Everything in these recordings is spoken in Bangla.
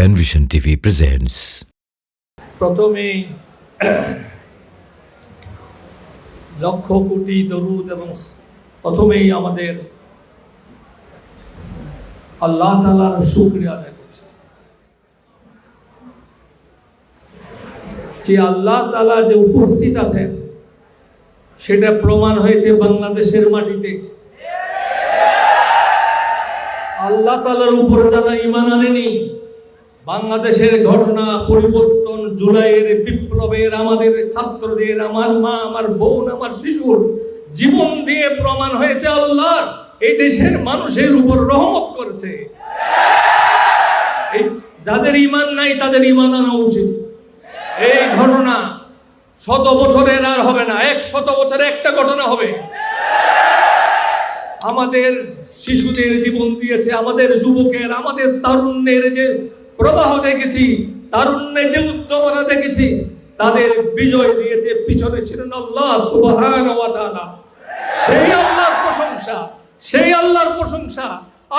Penvision TV presents. প্রথমেই লক্ষ কোটি দরুদ এবং প্রথমেই আমাদের আল্লাহ তালার শুক্রিয়া আদায় করছি যে আল্লাহ তালা যে উপস্থিত আছেন, সেটা প্রমাণ হয়েছে বাংলাদেশের মাটিতে আল্লাহ তালার উপর যারা ইমান আনেনি বাংলাদেশের ঘটনা পরিবর্তন, জুলাইয়ের বিপ্লবের আমাদের ছাত্রদের, আমার মা, আমার বোন, আমার শিশুর জীবন দিয়ে প্রমাণ হয়েছে আল্লাহ, এই দেশের মানুষের উপর রহমত করেছে। যাদের ইমান নাই, তাদের ইমান আনা উচিত। এই ঘটনা শত বছরের আর হবে না, এক শত বছরে একটা ঘটনা হবে। আমাদের শিশুদের জীবন দিয়েছে, আমাদের যুবকের, আমাদের তারুণ্যের যে প্রবাহ দেখেছি তারুণ্যের যে উদ্যমনা দেখেছি, তাদের বিজয় দিয়েছে পিছনে ছিলেন আল্লাহ তাআলা। সেই আল্লাহর প্রশংসা, সেই আল্লাহর প্রশংসা।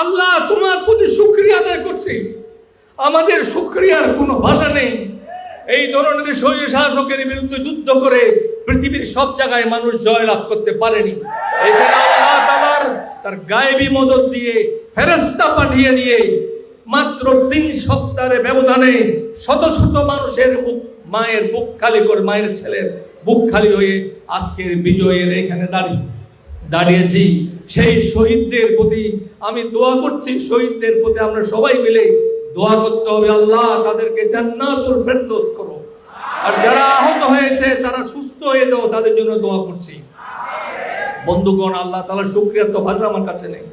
আল্লাহ, তোমার প্রতি শুকরিয়া আদায় করছি। আমাদের শুকরিয়ার কোনো ভাষা নেই। এই ধরনের স্বৈর শাসকের বিরুদ্ধে যুদ্ধ করে পৃথিবীর সব জায়গায় মানুষ জয়লাভ করতে পারেনি। এখানে আল্লাহ তার গায়েবী মদত দিয়ে ফেরেস্তা পাঠিয়ে দিয়ে মাত্র তিন সপ্তাহের ব্যবধানে শত শত মানুষের মায়ের বুক খালি করে, মায়ের ছেলের বুক খালি হয়ে আজকের বিজয়ের এখানে দাঁড়িয়ে, দাঁড়িয়েছি। সেই শহীদদের প্রতি আমি দোয়া করছি, শহীদদের প্রতি আমরা সবাই মিলে দোয়া করতে হবে। আল্লাহ তাদেরকে জান্নাতুল ফেরদৌস করো আর যারা আহত হয়েছে, তারা সুস্থ হয়ে যাও, তাদের জন্য দোয়া করছি। বন্ধুগণ, আল্লাহ তাআলা শুকরিয়া তো ভাষা আমার কাছে নেই।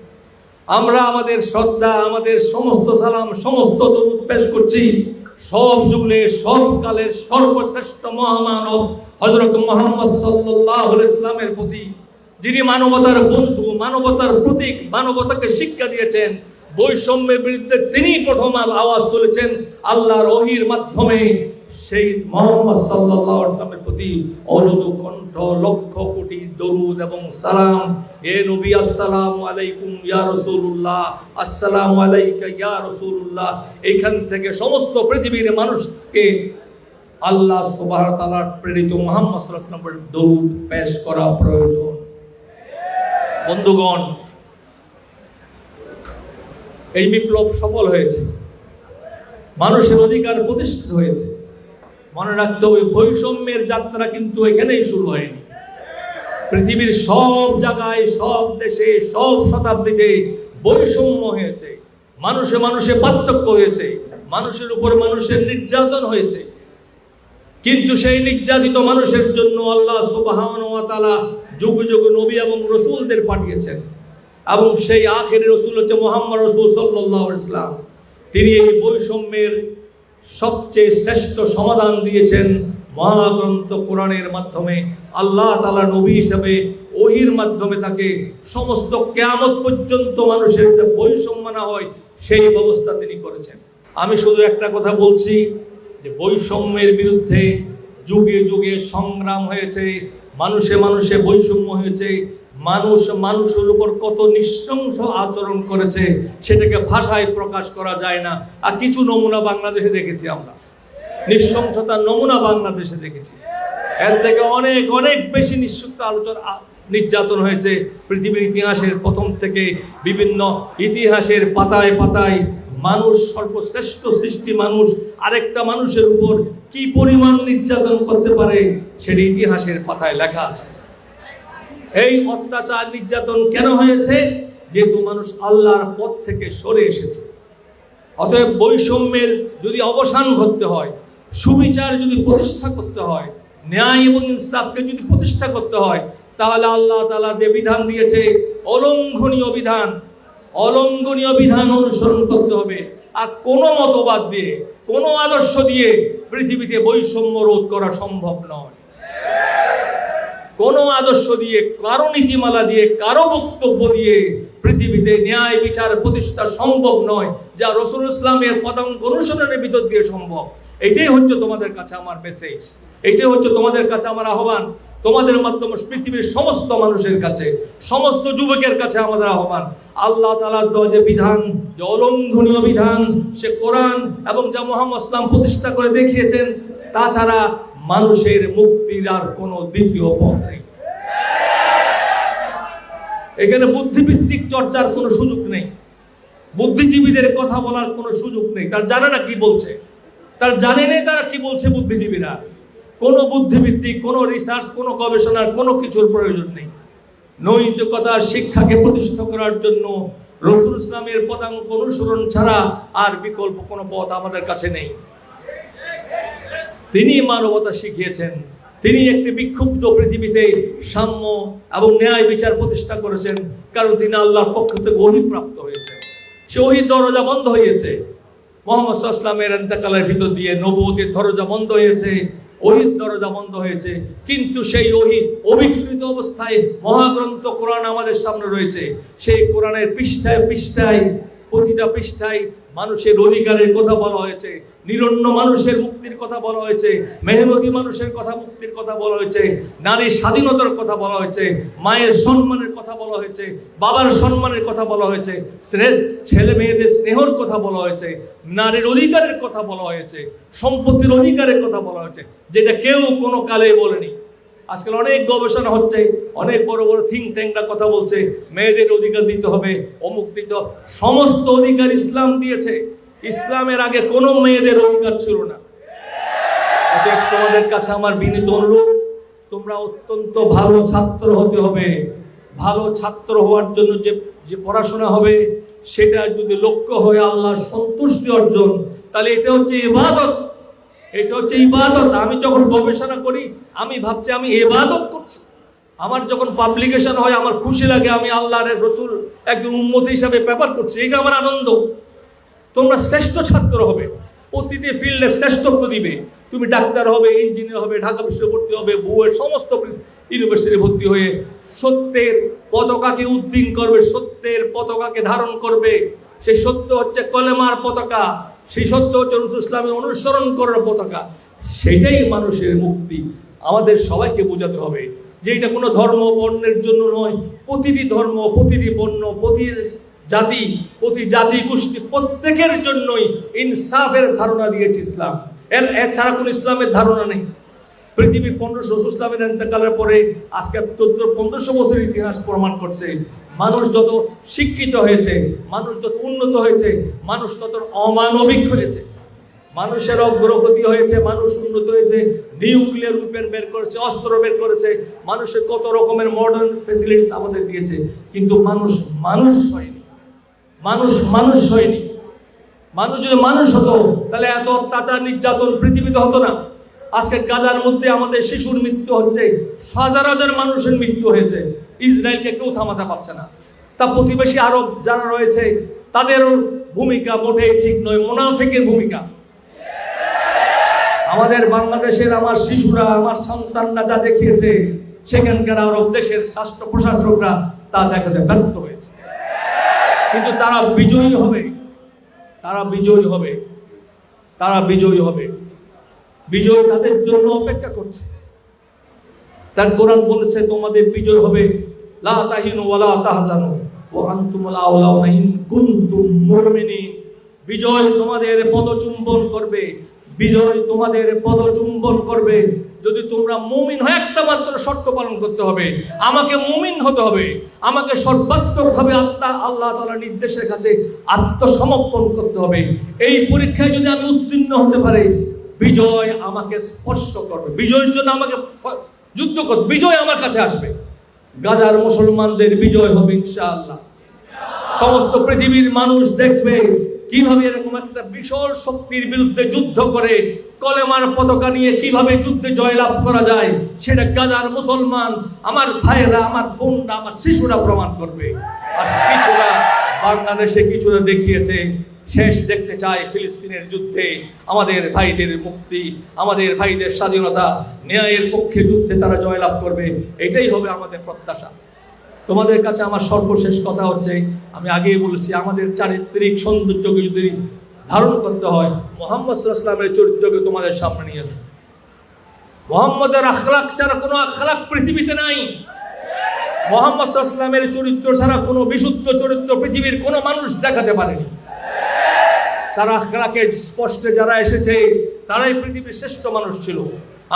আমরা আমাদের শ্রদ্ধা, আমাদের সমস্ত সালাম, সমস্ত দরুদ পেশ করছি। সব যুগে সব কালের সর্বশ্রেষ্ঠ মহামানব হযরত মুহাম্মদ আলাইহি ইসলামের প্রতি, যিনি মানবতার বন্ধু, মানবতার প্রতীক, মানবতাকে শিক্ষা দিয়েছেন, বৈষম্যের বিরুদ্ধে তিনি প্রথম আওয়াজ তুলেছেন আল্লাহর ওহির মাধ্যমে। সেই মোহাম্মদ প্রতি কণ্ঠ, লক্ষ কোটি দরুদ এবং সালাম। এ নবী, আসসালামু আলাইকুম, ইয়া রাসূলুল্লাহ। আসসালামু আলাইকা, ইয়া রাসূলুল্লাহ। এইখান থেকে সমস্ত পৃথিবীর মানুষকে আল্লাহ সুবহানাহু ওয়া তাআলার প্রেরিত মোহাম্মদ দরুদ পেশ করা প্রয়োজন। বন্ধুগণ, এই বিপ্লব সফল হয়েছে। মানুষের অধিকার প্রতিষ্ঠিত হয়েছে। মনে রাখতে হবে, বৈষম্যের যাত্রা কিন্তু এখানেই শুরু হয়নি। পৃথিবীর সব জায়গায়, সব দেশে, সব শতাব্দীতে বৈষম্য হয়েছে। মানুষে মানুষে পার্থক্য হয়েছে। মানুষের উপর মানুষের নির্যাতন হয়েছে। কিন্তু সেই নির্যাতিত মানুষের জন্য আল্লাহ সুবহান ওয়া যুগ যুগ নবী এবং রসুলদের পাঠিয়েছেন। এবং সেই আখের রসুল হচ্ছে মোহাম্মদ রসুল আলাইহি ইসলাম তিনি এই বৈষম্যের সবচেয়ে শ্রেষ্ঠ সমাধান দিয়েছেন মহাগ্রন্থ কোরআনের মাধ্যমে। আল্লাহ তালা নবী হিসাবে ওহির মাধ্যমে তাকে সমস্ত কেয়ামত পর্যন্ত মানুষের বৈষম্য না হয় সেই ব্যবস্থা তিনি করেছেন। আমি শুধু একটা কথা বলছি যে বৈষম্যের বিরুদ্ধে যুগে যুগে সংগ্রাম হয়েছে, মানুষে মানুষে বৈষম্য হয়েছে মানুষ মানুষের উপর কত নৃশংস আচরণ করেছে, সেটাকে ভাষায় প্রকাশ করা যায় না। আর কিছু নমুনা বাংলাদেশে দেখেছি আমরা। নৃশংসতার নমুনা বাংলাদেশে দেখেছি। এর থেকে অনেক অনেক বেশি নিঃশক্ত আলোচনা নির্যাতন হয়েছে পৃথিবীর ইতিহাসের প্রথম থেকে বিভিন্ন ইতিহাসের পাতায় পাতায়। মানুষ, সর্বশ্রেষ্ঠ সৃষ্টি মানুষ, আরেকটা মানুষের উপর কি পরিমাণ নির্যাতন করতে পারে, সেটি ইতিহাসের পাতায় লেখা আছে। এই অত্যাচার নির্যাতন কেন হয়েছে? যেহেতু মানুষ আল্লাহর পথ থেকে সরে এসেছে। অতএব বৈষম্যের যদি অবসান ঘটতে হয়, সুবিচার যদি প্রতিষ্ঠা করতে হয়, ন্যায় এবং ইনসাফকে যদি প্রতিষ্ঠা করতে হয়, তাহলে আল্লাহ তালা যে বিধান দিয়েছে, অলঙ্ঘনীয় বিধান অলঙ্ঘনীয় বিধান অনুসরণ করতে হবে। আর কোনো মতবাদ দিয়ে, কোনো আদর্শ দিয়ে পৃথিবীতে বৈষম্য রোধ করা সম্ভব নয়। কোনো আদর্শ দিয়ে, কারও নীতিমালা দিয়ে, কারও বক্তব্য দিয়ে পৃথিবীতে ন্যায় বিচার প্রতিষ্ঠা সম্ভব নয়, যা রসুল ইসলামের পদাঙ্ক অনুসরণের ভিতর দিয়ে সম্ভব। এটাই হচ্ছে তোমাদের কাছে আমার মেসেজ এটাই হচ্ছে তোমাদের কাছে আমার আহ্বান। তোমাদের মাধ্যমে পৃথিবীর সমস্ত মানুষের কাছে, সমস্ত যুবকের কাছে আমাদের আহ্বান। আল্লাহ তালার যে বিধান, যে অলঙ্ঘনীয় বিধান, সে কোরআন এবং যা মোহাম্মদ ইসলাম প্রতিষ্ঠা করে দেখিয়েছেন, তাছাড়া মানুষের মুক্তির আর কোনো দ্বিতীয় পথ নেই। এখানে বুদ্ধিভিত্তিক চর্চার কোনো সুযোগ নেই। বুদ্ধিজীবীদের কথা বলার কোনো সুযোগ নেই। তার জানে না কি বলছে। তার জানে নেই তারা কি বলছে বুদ্ধিজীবীরা। কোনো বুদ্ধিভিত্তিক কোনো রিসার্চ কোনো গবেষণার কোনো কিছুর প্রয়োজন নেই। নৈতিকতার শিক্ষাকে প্রতিষ্ঠা করার জন্য রসুল ইসলামের পদাঙ্ক অনুসরণ ছাড়া আর বিকল্প কোনো পথ আমাদের কাছে নেই। তিনি মানবতা শিখিয়েছেন। তিনি একটি বিক্ষুব্ধ পৃথিবীতে সাম্য এবং ন্যায় বিচার প্রতিষ্ঠা করেছেন, কারণ তিনি আল্লাহর পক্ষ থেকে অভিপ্রাপ্ত হয়েছে সে দরজা বন্ধ হয়েছে। মোহাম্মদ ভিতর দিয়ে দরজা বন্ধ হয়েছে দরজা বন্ধ হয়েছে। কিন্তু সেই ওহি অবিকৃত অবস্থায় মহাগ্রন্থ কোরআন আমাদের সামনে রয়েছে। সেই কোরআনের পৃষ্ঠায় পৃষ্ঠায়, প্রতিটা পৃষ্ঠায় মানুষের অধিকারের কথা বলা হয়েছে। নিরন্ন মানুষের মুক্তির কথা বলা হয়েছে, মেহনতি মানুষের কথা মুক্তির কথা বলা হয়েছে নারীর স্বাধীনতার কথা বলা হয়েছে, মায়ের সম্মানের কথা বলা হয়েছে, বাবার সম্মানের কথা বলা হয়েছে ছেলে মেয়েদের স্নেহর কথা বলা হয়েছে, নারীর অধিকারের কথা বলা হয়েছে, সম্পত্তির অধিকারের কথা বলা হয়েছে, যেটা কেউ কোনো কালে বলেনি। আজকাল অনেক গবেষণা হচ্ছে, অনেক বড় বড় থিঙ্ক ট্যাঙ্করা কথা বলছে, মেয়েদের অধিকার দিতে হবে, অমুক দিতে সমস্ত অধিকার ইসলাম দিয়েছে। ইসলামের আগে কোনো মেয়েদের অধিকার ছিল না। তোমাদের কাছে আমার বিনীত অনুরোধ, তোমরা অত্যন্ত ভালো ছাত্র হতে হবে। ভালো ছাত্র হওয়ার জন্য যে যে পড়াশোনা হবে, সেটা যদি লক্ষ্য হয় আল্লাহর সন্তুষ্টি অর্জন, তাহলে এটা হচ্ছে ইবাদত। এটা হচ্ছে ইবাদত। আমি যখন গবেষণা করি, আমি ভাবছি আমি ইবাদত করছি। আমার যখন পাবলিকেশন হয়, আমার খুশি লাগে, আমি আল্লাহর রসুল একজন উন্মত হিসাবে পেপার করছি। এটা আমার আনন্দ। তোমরা শ্রেষ্ঠ ছাত্র হবে। প্রতিটি ফিল্ডে শ্রেষ্ঠত্ব দিবে। তুমি ডাক্তার হবে ইঞ্জিনিয়ার হবে, ঢাকা বিশ্ববিদ্যালয়ে ভর্তি হবে, বুয়ের সমস্ত ইউনিভার্সিটি ভর্তি হয়ে সত্যের পতাকাকে উদ্দিন করবে, সত্যের পতাকাকে ধারণ করবে। সেই সত্য হচ্ছে কলেমার পতাকা। সেই সত্য হচ্ছে রসুল ইসলামের অনুসরণ করার পতাকা। সেটাই মানুষের মুক্তি। আমাদের সবাইকে বোঝাতে হবে যে এটা কোনো ধর্ম বর্ণের জন্য নয়। প্রতিটি ধর্ম, প্রতিটি বর্ণ, প্রতি জাতি, প্রতি জাতি গোষ্ঠী প্রত্যেকের জন্যই ইনসাফের ধারণা দিয়েছে ইসলাম। এর এছাড়া কোনো ইসলামের ধারণা নেই। পৃথিবীর পনেরোশো ইসলামের এন্তেকালের পরে আজকে চোদ্দ, পনেরোশো বছরের ইতিহাস প্রমাণ করছে, মানুষ যত শিক্ষিত হয়েছে, মানুষ যত উন্নত হয়েছে, মানুষ তত অমানবিক হয়েছে। মানুষের অগ্রগতি হয়েছে, মানুষ উন্নত হয়েছে, নিউক্লিয়ার উইপেন বের করেছে, অস্ত্র বের করেছে মানুষের কত রকমের মডার্ন ফেসিলিটিস আমাদের দিয়েছে, কিন্তু মানুষ মানুষ হয়নি। মানুষ মানুষ হয়নি। মানুষ যদি মানুষ হতো, তাহলে এত অত্যাচার, নির্যাতন পৃথিবীতে হতো না। আজকে গাজার মধ্যে আমাদের শিশুর মৃত্যু হচ্ছে, হাজার হাজার মানুষের মৃত্যু হয়েছে। ইসরায়েলকে কেউ থামাতে পারছে না। তা প্রতিবেশী আরব যারা রয়েছে তাদেরও ভূমিকা মোটেই ঠিক নয়, মোনাফেকের ভূমিকা। আমাদের বাংলাদেশের আমার শিশুরা, আমার সন্তানরা যা দেখিয়েছে, সেখানকার আরব দেশের রাষ্ট্র প্রশাসকরা তা দেখাতে ব্যর্থ হয়েছে। কিন্তু তারা বিজয়ী হবে। তারা বিজয়ী হবে। তারা বিজয়ী হবে। বিজয় তাদের জন্য অপেক্ষা করছে। তার কোরআন বলেছে, তোমাদের বিজয় হবে। বিজয় তোমাদের পদচুম্বন করবে। বিজয় তোমাদের পদচুম্বন করবে। যদি তোমরা মুমিন হয় একটা মাত্র শর্ত পালন করতে হবে, আমাকে মুমিন হতে হবে, আমাকে সর্বাত্মকভাবে আত্মা আল্লাহ তাআলার নির্দেশের কাছে আত্মসমর্পণ করতে হবে। এই পরীক্ষায় যদি আমি উত্তীর্ণ হতে পারি, বিজয় আমাকে স্পর্শ করবে। বিজয়ের জন্য আমাকে যুদ্ধ করবে বিজয় আমার কাছে আসবে। গাজার মুসলমানদের বিজয় হবে ইনশাআল্লাহ। সমস্ত পৃথিবীর মানুষ দেখবে কীভাবে এরকম একটা বিশাল শক্তির বিরুদ্ধে যুদ্ধ করে কলেমার পতাকা নিয়ে কীভাবে যুদ্ধে জয়লাভ করা যায়, সেটা গাজার মুসলমান, আমার ভাইয়েরা, আমার বোনরা, আমার শিশুরা প্রমাণ করবে। আর কিছুরা বাংলাদেশে কিছুরা দেখিয়েছে, শেষ দেখতে চায় ফিলিস্তিনের যুদ্ধে আমাদের ভাইদের মুক্তি, আমাদের ভাইদের স্বাধীনতা, ন্যায়ের পক্ষে যুদ্ধে তারা জয়লাভ করবে, এটাই হবে আমাদের প্রত্যাশা। তোমাদের কাছে আমার সর্বশেষ কথা হচ্ছে, আমি আগেই বলেছি, আমাদের চারিত্রিক সৌন্দর্যকে যদি ধারণ করতে হয়, মোহাম্মদ চরিত্রকে তোমাদের সামনে নিয়ে আসো মোহাম্মদের আখলাক ছাড়া কোনো আখলাক পৃথিবীতে নাই। মোহাম্মদ চরিত্র ছাড়া কোনো বিশুদ্ধ চরিত্র পৃথিবীর কোনো মানুষ দেখাতে পারেনি। তার আখলাকের স্পষ্টে যারা এসেছে, তারাই পৃথিবীর শ্রেষ্ঠ মানুষ ছিল।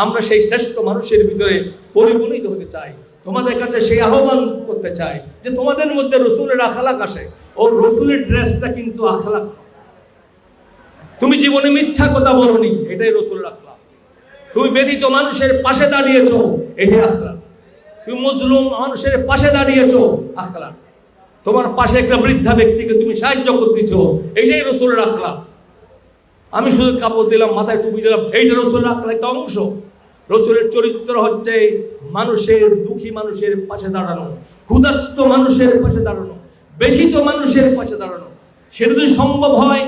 আমরা সেই শ্রেষ্ঠ মানুষের ভিতরে পরিগণিত হতে চাই। তোমাদের কাছে সেই আহ্বান করতে চাই যে তোমাদের মধ্যে রসুলের আখলাক আসে। ও রসুলের ড্রেসটা কিন্তু আখলাক। তুমি জীবনে মিথ্যা কথা বলনি, এটাই রসুলের আখলাক। তুমি ব্যথিত মানুষের পাশে দাঁড়িয়েছ, এটাই আখলাক। তুমি মুসলুম মানুষের পাশে দাঁড়িয়েছ, আখলাক। তোমার পাশে একটা বৃদ্ধা ব্যক্তিকে তুমি সাহায্য করতেছ এইটাই রসুলের আখলাক। আমি শুধু কাপড় দিলাম, মাথায় টুপি দিলাম, এইটা রসুলের আখলাক একটা অংশ। রসুলের চরিত্র হচ্ছে মানুষের দুঃখী মানুষের পাশে দাঁড়ানো, ক্ষুধার্ত মানুষের পাশে দাঁড়ানো, বেশিত মানুষের পাশে দাঁড়ানো। সেটা যদি সম্ভব হয়,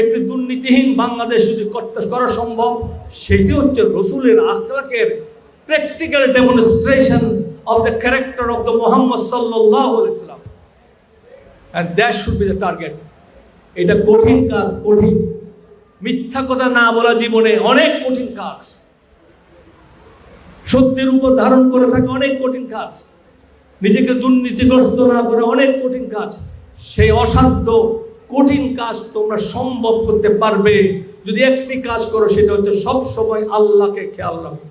একটি দুর্নীতিহীন বাংলাদেশ যদি করতে করা সম্ভব, সেটি হচ্ছে রসুলের আখলাকের practical demonstration of the character of the Mohammad সাল্লাহ ইসলাম and that should be the target এটা কঠিন কাজ, কঠিন। মিথ্যা কথা না বলা জীবনে অনেক কঠিন কাজ। সত্যের উপর ধারণ করে থাকে অনেক কঠিন কাজ। নিজেকে দুর্নীতিগ্রস্ত না করে অনেক কঠিন কাজ। সেই অসাধ্য, কঠিন কাজ তোমরা সম্ভব করতে পারবে। যদি একটি কাজ করো, সেটা হচ্ছে সব সময় আল্লাহকে খেয়াল রাখো।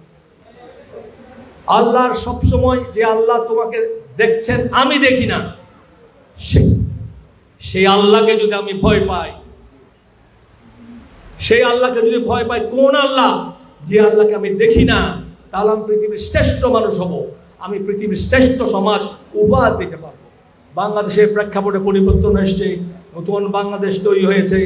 আল্লাহর সব সময় যে আল্লাহ তোমাকে দেখছেন, আমি দেখি না। সেই আল্লাহকে যদি আমি ভয় পাই, সেই আল্লাহকে যদি ভয় পাই, কোন আল্লাহ যে আল্লাহকে আমি দেখি না? তাহলে আমি পৃথিবীর শ্রেষ্ঠ মানুষ হব, আমি পৃথিবীর শ্রেষ্ঠ সমাজ উপহার দিতে পারব। বাংলাদেশের প্রেক্ষাপটে পরিবর্তন এসছে, নতুন বাংলাদেশ তৈরি হয়েছে,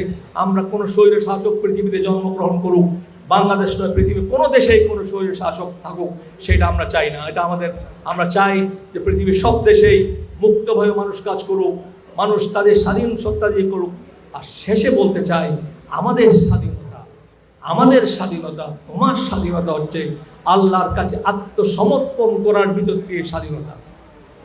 আমরা কোনো স্বৈর শাসক পৃথিবীতে জন্মগ্রহণ করুক, বাংলাদেশ নয়, পৃথিবীর কোনো দেশেই কোনো স্বৈর শাসক থাকুক, সেটা আমরা চাই না। এটা আমাদের, আমরা চাই যে পৃথিবীর সব দেশেই মুক্তভাবে মানুষ কাজ করুক, মানুষ তাদের স্বাধীন সত্তা দিয়ে করুক। আর শেষে বলতে চাই, আমাদের স্বাধীনতা আমাদের স্বাধীনতা, তোমার স্বাধীনতা হচ্ছে আল্লাহর কাছে আত্মসমর্পণ করার ভিতর দিয়ে স্বাধীনতা।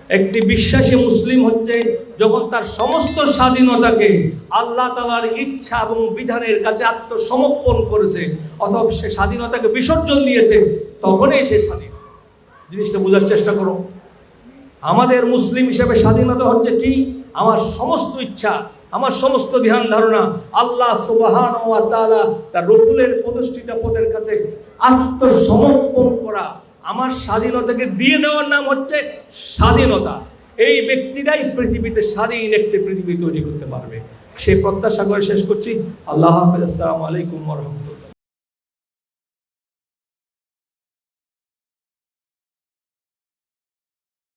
একটি বিশ্বাসী মুসলিম হচ্ছে যখন তার সমস্ত স্বাধীনতাকে আল্লাহ তালার ইচ্ছা এবং বিধানের কাছে আত্মসমর্পণ করেছে, অথবা সে স্বাধীনতাকে বিসর্জন দিয়েছে, তখনই সে স্বাধীন। জিনিসটা বোঝার চেষ্টা করো। আমাদের মুসলিম হিসেবে স্বাধীনতা হচ্ছে কি? আমার সমস্ত ইচ্ছা আমার সমস্ত ধ্যান ধারণা আল্লাহ সুবাহান ও তাআলা তার রসুলের প্রতিষ্ঠিত পদের কাছে আত্মসমর্পণ করা। আমার স্বাধীনতাকে দিয়ে দেওয়ার নাম হচ্ছে স্বাধীনতা। এই ব্যক্তিরাই পৃথিবীতে স্বাধীন একটি পৃথিবী তৈরি করতে পারবে। সে প্রত্যাশা করে শেষ করছি। আল্লাহ হাফিজ। আসসালামু আলাইকুম রহমতুল্লাহ।